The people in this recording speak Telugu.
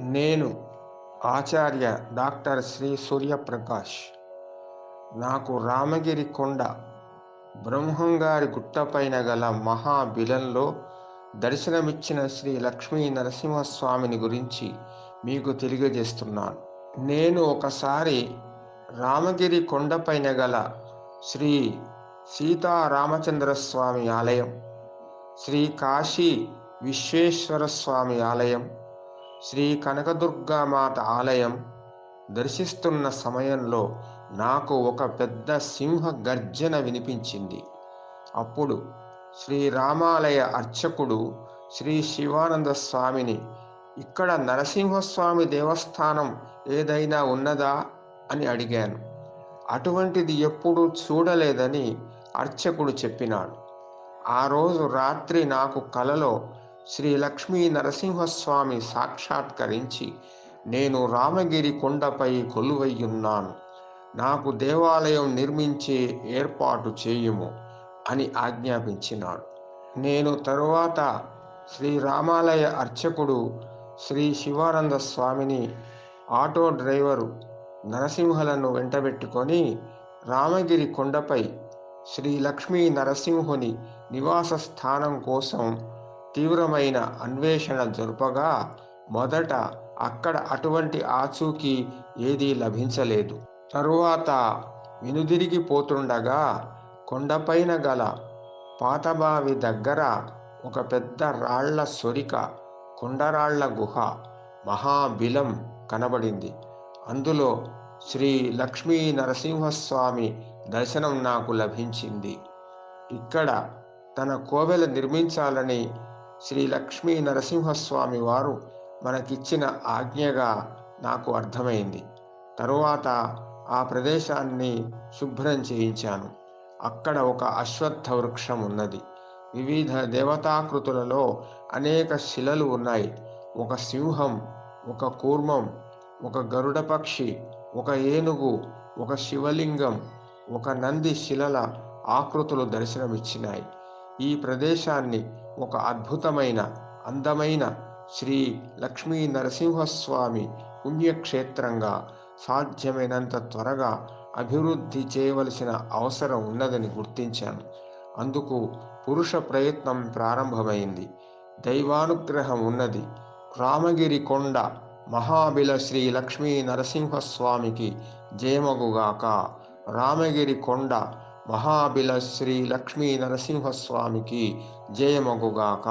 నేను ఆచార్య డాక్టర్ శ్రీ సూర్యప్రకాష్. నాకు రామగిరి కొండ బ్రహ్మంగారి గుట్టపైన గల మహాబిలంలో దర్శనమిచ్చిన శ్రీ లక్ష్మీ నరసింహస్వామిని గురించి మీకు తెలియజేస్తున్నాను. నేను ఒకసారి రామగిరి కొండపైన గల శ్రీ సీతారామచంద్ర స్వామి ఆలయం శ్రీ కాశీ విశ్వేశ్వర స్వామి ఆలయం శ్రీ కనకదుర్గామాత ఆలయం దర్శిస్తున్న సమయంలో నాకు ఒక పెద్ద సింహ గర్జన వినిపించింది. అప్పుడు శ్రీ రామాలయ అర్చకుడు శ్రీ శివానంద స్వామిని ఇక్కడ నరసింహస్వామి దేవస్థానం ఏదైనా ఉన్నదా? అని అడిగాను. అటువంటిది ఎప్పుడూ చూడలేదని అర్చకుడు చెప్పినాడు. ఆ రోజు రాత్రి నాకు కలలో శ్రీ లక్ష్మీ నరసింహస్వామి సాక్షాత్కరించి నేను రామగిరి కొండపై కొలువయ్యున్నాను. నాకు దేవాలయం నిర్మించే ఏర్పాటు చేయుము అని ఆజ్ఞాపించినాడు. నేను తరువాత శ్రీ రామాలయ అర్చకుడు శ్రీ శివానంద స్వామిని ఆటో డ్రైవరు నరసింహలను వెంటబెట్టుకొని రామగిరి కొండపై శ్రీ లక్ష్మీ నరసింహుని నివాస స్థానం కోసం తీవ్రమైన అన్వేషణ జరుపగా మొదట అక్కడ అటువంటి ఆచూకీ ఏదీ లభించలేదు. తరువాత వెనుదిరిగిపోతుండగా కొండపైన గల పాతబావి దగ్గర ఒక పెద్ద రాళ్ళ సొరిక కొండరాళ్ళ గుహ మహాబిలం కనబడింది. అందులో శ్రీ లక్ష్మీ నరసింహస్వామి దర్శనం నాకు లభించింది. ఇక్కడ తన కోవెల నిర్మించాలని శ్రీ లక్ష్మీ నరసింహస్వామి వారు మనకిచ్చిన ఆజ్ఞగా నాకు అర్థమైంది. తరువాత ఆ ప్రదేశాన్ని శుభ్రం చేయించాను. అక్కడ ఒక అశ్వత్థ వృక్షం ఉన్నది. వివిధ దేవతాకృతులలో అనేక శిలలు ఉన్నాయి. ఒక సింహం ఒక కూర్మం ఒక గరుడ పక్షి ఒక ఏనుగు ఒక శివలింగం ఒక నంది శిలల ఆకృతులు దర్శనమిచ్చినాయి. ఈ ప్రదేశాన్ని ఒక అద్భుతమైన అందమైన శ్రీ లక్ష్మీ నరసింహస్వామి పుణ్యక్షేత్రంగా సాధ్యమైనంత త్వరగా అభివృద్ధి చేయవలసిన అవసరం ఉన్నదని గుర్తించాను. అందుకు పురుష ప్రయత్నం ప్రారంభమైంది. దైవానుగ్రహం ఉన్నది. రామగిరి కొండ మహాబిల శ్రీ లక్ష్మీ నరసింహస్వామికి జయమగుగాక రామగిరి కొండ మహాబిల శ్రీ లక్ష్మీ నరసింహస్వామికి జయమగుగాక.